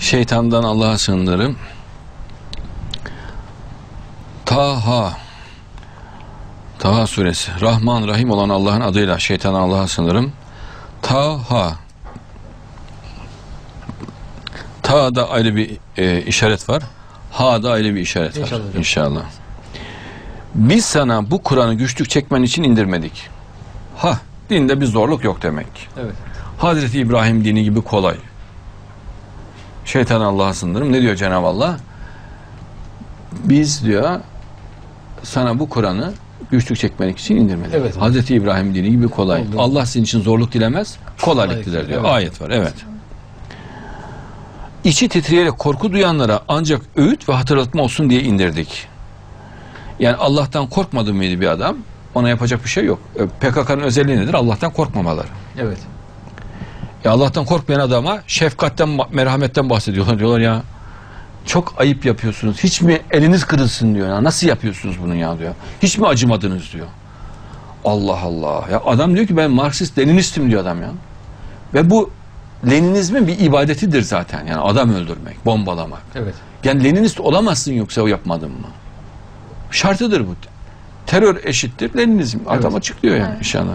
Şeytandan Allah'a sığınırım. Taha Taha suresi. Rahman Rahim olan Allah'ın adıyla şeytandan Allah'a sığınırım. Taha Ta'da ayrı bir e, işaret var. Ha'da ayrı bir işaret var. İnşallah hocam. İnşallah. Biz sana bu Kur'an'ı güçlük çekmen için indirmedik. Ha, dinde bir zorluk yok demek. Evet. Hazreti İbrahim dini gibi kolay. Şeytan Allah'a sındırım. Ne diyor Cenab-ı Allah? Biz diyor sana bu Kur'an'ı güçlük çekmek için indirmedik. Evet. Hazreti İbrahim dini gibi kolay. Oldu. Allah sizin için zorluk dilemez, kolaylık diler diyor. evet. Ayet var. Evet. İçi titreyerek korku duyanlara ancak öğüt ve hatırlatma olsun diye indirdik. Yani Allah'tan korkmadı mıydı bir adam? Ona yapacak bir şey yok. E, PKK'nın özelliği nedir? Allah'tan korkmamaları. Evet. Ya Allah'tan korkmayan adama şefkatten, merhametten bahsediyorlar. Diyorlar ya çok ayıp yapıyorsunuz. Hiç mi eliniz kırılsın diyor. Ya. Nasıl yapıyorsunuz bunu ya diyor. Hiç mi acımadınız diyor. Allah Allah. Ya adam diyor ki ben Marksist Leninistim diyor adam ya. Ve bu Leninizmin bir ibadetidir zaten. Yani adam öldürmek, bombalamak. Evet. Yani Leninist olamazsın yoksa o yapmadın mı? Şartıdır bu. Terör eşittir Leninizm. Adam Evet. açıklıyor yani Evet. inşallah.